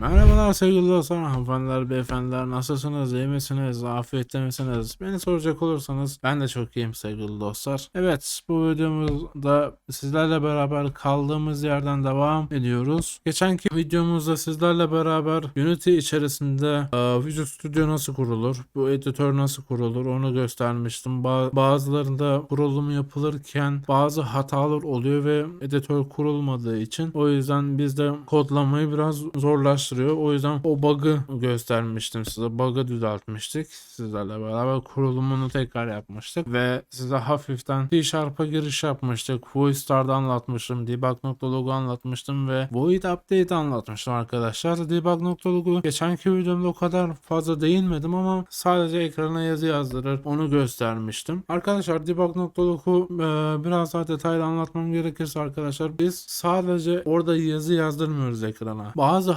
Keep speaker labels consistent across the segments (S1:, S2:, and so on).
S1: Man, Merhabalar sevgili dostlar, hanımefendiler, beyefendiler, nasılsınız, iyi misiniz, afiyette misiniz? Beni soracak olursanız ben de çok iyiyim sevgili dostlar. Evet, bu videomuzda sizlerle beraber kaldığımız yerden devam ediyoruz. Geçenki videomuzda sizlerle beraber Unity içerisinde e, Visual Studio nasıl kurulur, bu editör nasıl kurulur onu göstermiştim. Ba- bazılarında kurulumu yapılırken bazı hatalar oluyor ve editör kurulmadığı için o yüzden biz de kodlamayı biraz zorlaştırıyor. O yüzden o bug'ı göstermiştim size. Bug'ı düzeltmiştik sizlerle beraber. Kurulumunu tekrar yapmıştık ve size hafiften C-Sharp'a giriş yapmıştık. Voidstar'da anlatmıştım. Debug.log'u anlatmıştım ve Void Update anlatmıştım arkadaşlar. Debug.log'u geçenki videomda o kadar fazla değinmedim ama sadece ekrana yazı yazdırır. Onu göstermiştim. Arkadaşlar debug.log'u e, biraz daha detaylı anlatmam gerekirse arkadaşlar biz sadece orada yazı yazdırmıyoruz ekrana. Bazı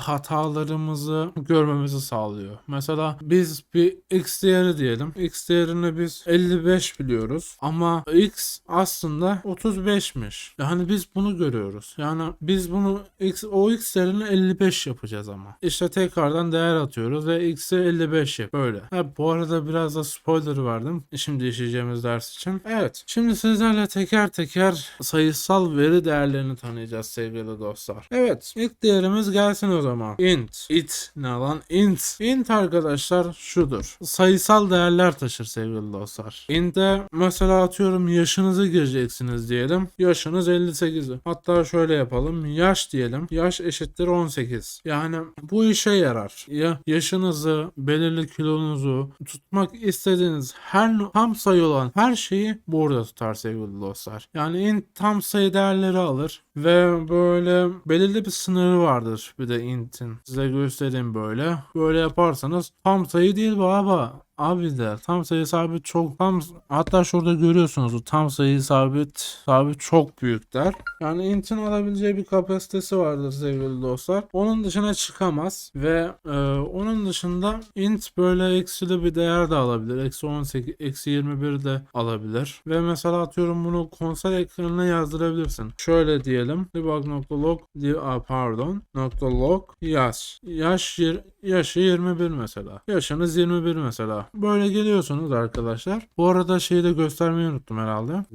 S1: hatalarımızı görmemizi sağlıyor. Mesela biz bir x değeri diyelim. x değerini biz 55 biliyoruz ama x aslında 35'miş. Yani biz bunu görüyoruz. Yani biz bunu x o x değerini 55 yapacağız ama. İşte tekrardan değer atıyoruz ve x'e 55 yap. Böyle. Ha, bu arada biraz da spoiler verdim. Şimdi işleyeceğimiz ders için. Evet. Şimdi sizlerle teker teker sayısal veri değerlerini tanıyacağız sevgili dostlar. Evet. ilk değerimiz gelsin o zaman. int. İt ne lan? int. int arkadaşlar şudur. Sayısal değerler taşır sevgili dostlar. int'e mesela atıyorum yaşınızı gireceksiniz diyelim. Yaşınız 58. Hatta şöyle yapalım. Yaş diyelim. Yaş eşittir 18. Yani bu işe yarar. Ya yaşınızı, belirli kilonuzu tutmak istediğiniz her tam sayı olan her şeyi burada tutar sevgili dostlar. Yani int tam sayı değerleri alır ve böyle belirli bir sınırı vardır bir de int'in. Size göstereyim böyle. Böyle yaparsanız tam sayı değil bu abi. Der tam sayı sabit çok tam hatta şurada görüyorsunuz o tam sayı sabit sabit çok büyük der. Yani int'in alabileceği bir kapasitesi vardır sevgili dostlar. Onun dışına çıkamaz ve e, onun dışında int böyle eksili bir değer de alabilir. Eksi 18, eksi 21 de alabilir. Ve mesela atıyorum bunu konsol ekranına yazdırabilirsin. Şöyle diyelim. debug.log pardon .log yaş. Yaş yaşı 21 mesela. Yaşınız 21 mesela. Böyle geliyorsunuz arkadaşlar. Bu arada şeyi de göstermeyi unuttum herhalde.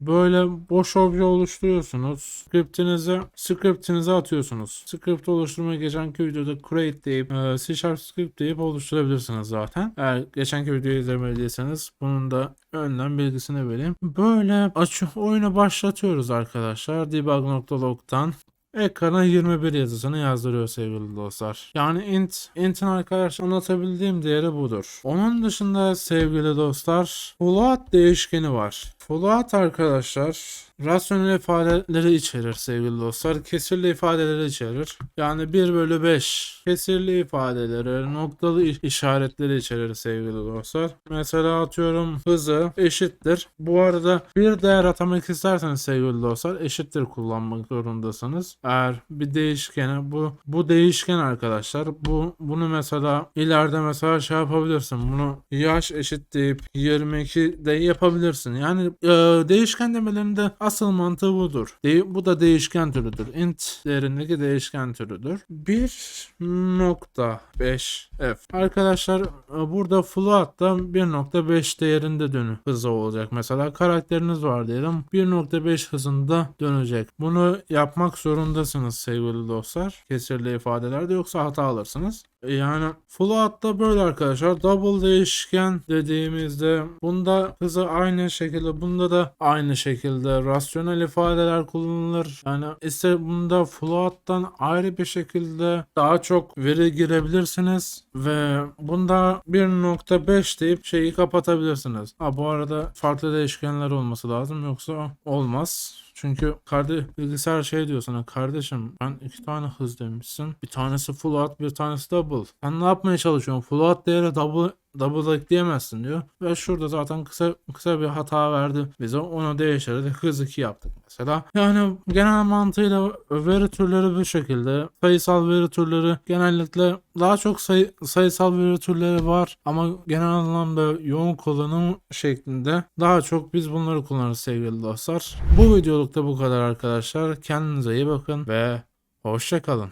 S1: Böyle boş obje oluşturuyorsunuz. Scriptinizi scriptinizi atıyorsunuz. Script oluşturmaya geçenki videoda create deyip e, C Sharp script deyip oluşturabilirsiniz zaten. Eğer geçenki videoyu izlemediyseniz bunun da önden bilgisini vereyim. Böyle açı oyunu başlatıyoruz arkadaşlar. debug.log'dan Ekrana 21 yazısını yazdırıyor sevgili dostlar. Yani int, int'in arkadaşlar anlatabildiğim değeri budur. Onun dışında sevgili dostlar float değişkeni var. Float arkadaşlar rasyonel ifadeleri içerir sevgili dostlar. Kesirli ifadeleri içerir. Yani 1 bölü 5 kesirli ifadeleri, noktalı iş- işaretleri içerir sevgili dostlar. Mesela atıyorum hızı eşittir. Bu arada bir değer atamak isterseniz sevgili dostlar eşittir kullanmak zorundasınız. Eğer bir değişkene bu bu değişken arkadaşlar bu bunu mesela ileride mesela şey yapabilirsin. Bunu yaş eşit deyip 22 de yapabilirsin. Yani e, değişken demelerinde asıl mantığı budur. De- bu da değişken türüdür. int değerindeki değişken türüdür. 1.5 f. Arkadaşlar e, burada float'ta 1.5 değerinde dönü hızı olacak. Mesela karakteriniz var diyelim. 1.5 hızında dönecek. Bunu yapmak zorundasınız sevgili dostlar. Kesirli ifadelerde yoksa hata alırsınız. Yani float'ta böyle arkadaşlar. Double değişken dediğimizde bunda hızı aynı şekilde bunda da aynı şekilde rasyonel ifadeler kullanılır. Yani ise bunda float'tan ayrı bir şekilde daha çok veri girebilirsiniz ve bunda 1.5 deyip şeyi kapatabilirsiniz. Ha bu arada farklı değişkenler olması lazım yoksa olmaz. Çünkü kardeş bilgisayar şey diyor sana kardeşim ben iki tane hız demişsin. Bir tanesi full out bir tanesi double. Sen ne yapmaya çalışıyorsun? Full out değeri double double ekleyemezsin diyor. Ve şurada zaten kısa kısa bir hata verdi bize. Onu değiştirdik. Hız 2 yaptık mesela. Yani genel mantığıyla veri türleri bu şekilde. Sayısal veri türleri genellikle daha çok sayı, sayısal veri türleri var ama genel anlamda yoğun kullanım şeklinde daha çok biz bunları kullanırız sevgili dostlar. Bu videolukta bu kadar arkadaşlar. Kendinize iyi bakın ve hoşçakalın.